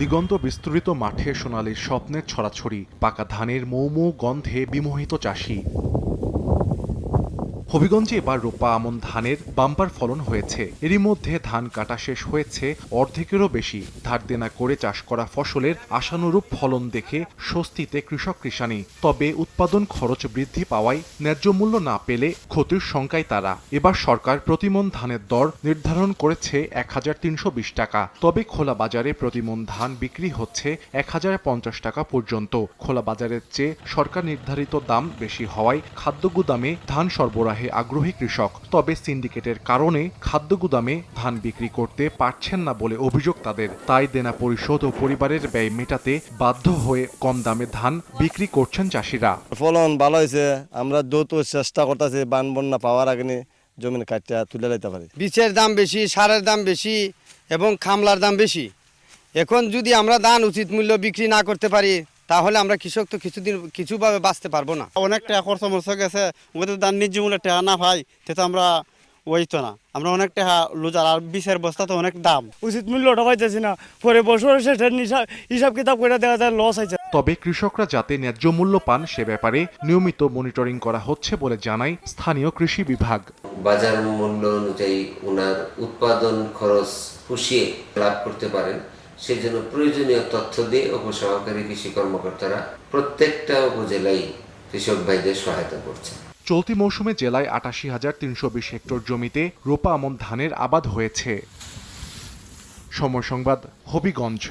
দিগন্ত বিস্তৃত মাঠে সোনালির স্বপ্নের ছড়াছড়ি পাকা ধানের মৌমৌ গন্ধে বিমোহিত চাষি। হবিগঞ্জে এবার রোপা আমন ধানের বাম্পার ফলন হয়েছে। এরই মধ্যে ধান কাটা শেষ হয়েছে, অর্ধেকেরও বেশি। ধার দেনা করে চাষ করা ফসলের আশানুরূপ ফলন দেখে স্বস্তিতে কৃষক কৃষানি। তবে উৎপাদন খরচ বৃদ্ধি পাওয়ায় ন্যায্য মূল্য না পেলে ক্ষতির শঙ্কায় তারা। এবার সরকার প্রতিমন ধানের দর নির্ধারণ করেছে এক হাজার তিনশো বিশ টাকা। তবে খোলা বাজারে প্রতিমন ধান বিক্রি হচ্ছে এক হাজার পঞ্চাশ টাকা পর্যন্ত। খোলা বাজারের চেয়ে সরকার নির্ধারিত দাম বেশি হওয়ায় খাদ্য গুদামে ধান সরবরাহে আগ্রহী কৃষক তবে সিন্ডিকেটের কারণে খাদ্য গুদামে ধান বিক্রি করতে পারছেন না বলে অভিযোগ তাদের। তাই দেনা পরিশোধ ও পরিবারের ব্যয় মেটাতে বাধ্য হয়ে কম দামে ধান বিক্রি করছেন চাষিরা। ফলন ভালো হয়েছে আমরা দ্রুত চেষ্টা করতেছি বান বন্যা পাওয়ার আগে নি জমিন কাটিয়া তুলে লাইতে পারি। বীজের দাম বেশি সারের দাম বেশি এবং খামলার দাম বেশি। এখন যদি আমরা ধান উচিত মূল্য বিক্রি না করতে পারি তাহলে আমরা কৃষক তো কিছুদিন কিছুভাবে বাঁচতে পারব না। অনেক টাকা খরচ মরচ গেছে ওদের দান ন্যায্য মূল্যে টাকা না পাই সেটা আমরা ওই তো না। আমরা অনেক টাকা লুজার আর বিষের বস্তা তো অনেক দাম। উচিত মূল্যটা পাইতেছি না। পরে বছর শেষে হিসাব হিসাব কিতাব করে দেখা যায় লস হয়েছে তবে কৃষকরা যাতে ন্যায্য মূল্য পান সে ব্যাপারে নিয়মিত মনিটরিং করা হচ্ছে বলে জানায় স্থানীয় কৃষি বিভাগ। বাজার মূল্য অনুযায়ী ওনার উৎপাদন খরচ পুষিয়ে লাভ করতে পারেন। সেই জন্য প্রয়োজনীয় তথ্য দিয়ে উপসহকারী কৃষি কর্মকর্তারা প্রত্যেকটা উপজেলায় কৃষক ভাইদের সহায়তা করছে। চলতি মৌসুমে জেলায় আটাশি হাজার তিনশো বিশ হেক্টর জমিতে রোপা আমন ধানের আবাদ হয়েছে। সময় সংবাদ, হবিগঞ্জ।